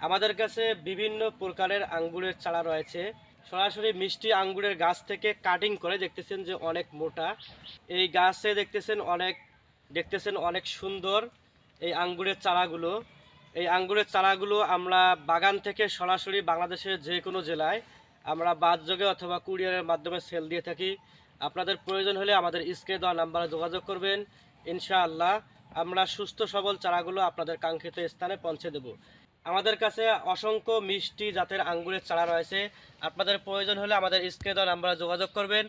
আমাদের কাছে বিভিন্ন প্রকারের আঙ্গুরের চারা রয়েছে। সরাসরি মিষ্টি আঙ্গুরের গাছ থেকে কাটিং করে দেখতেছেন যে অনেক মোটা। এই গাছে দেখতেছেন অনেক দেখতেছেন অনেক সুন্দর এই আঙ্গুরের চারাগুলো। এই আঙ্গুরের চারাগুলো আমরা বাগান থেকে সরাসরি বাংলাদেশের যে কোনো জেলায় আমরা বাদযোগে অথবা কুরিয়ারের মাধ্যমে সেল দিয়ে থাকি। আপনাদের প্রয়োজন হলে আমাদের স্ক্রিনে দেওয়া নাম্বারে যোগাযোগ করবেন। ইনশাআল্লাহ আমরা সুস্থ সবল চারাগুলো আপনাদের কাঙ্ক্ষিত স্থানে পৌঁছে দেব। আমাদের কাছে অসংখ্য মিষ্টি জাতের আঙ্গুরের চারা রয়েছে। আপনাদের প্রয়োজন হলে আমাদের স্ক্রিনে দেওয়া নাম্বারে যোগাযোগ করবেন।